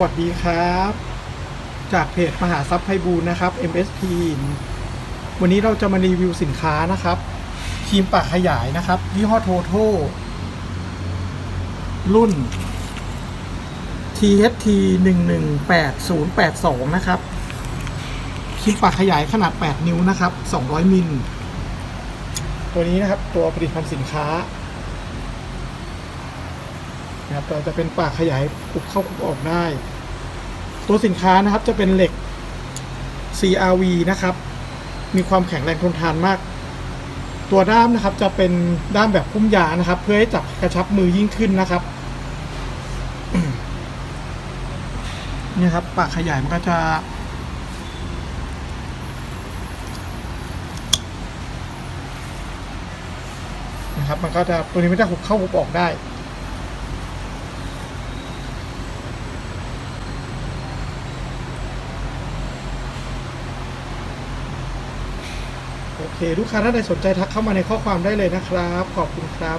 สวัสดีครับ จากเพจมหาทรัพย์ไพบูลนะครับ MSP วันนี้เราจะมารีวิวสินค้านะครับครีมปากขยายนะครับยี่ห้อโทโทรุ่น THT 118082 นะครับครีมปากขยายขนาด 8 นิ้วนะครับ 200 มิล ตัวนี้นะครับตัวผลิตภัณฑ์สินค้า นะครับเราจะเป็นปากขยายปุบเข้าปุบออกได้ ตัวสินค้านะครับจะเป็นเหล็ก CRV นะครับ มีความแข็งแรงทนทานมาก ตัวด้ามนะครับจะเป็นด้ามแบบพุ่มยานะครับ เพื่อให้จับกระชับมือยิ่งขึ้นนะครับเนี่ยครับปากขยายมันก็จะนะครับมันก็จะตัวนี้ไม่ได้หุบเข้าหุบออกได้ โอเค ลูกค้าท่านใดสนใจทักเข้ามาในข้อความได้เลยนะครับ ขอบคุณครับ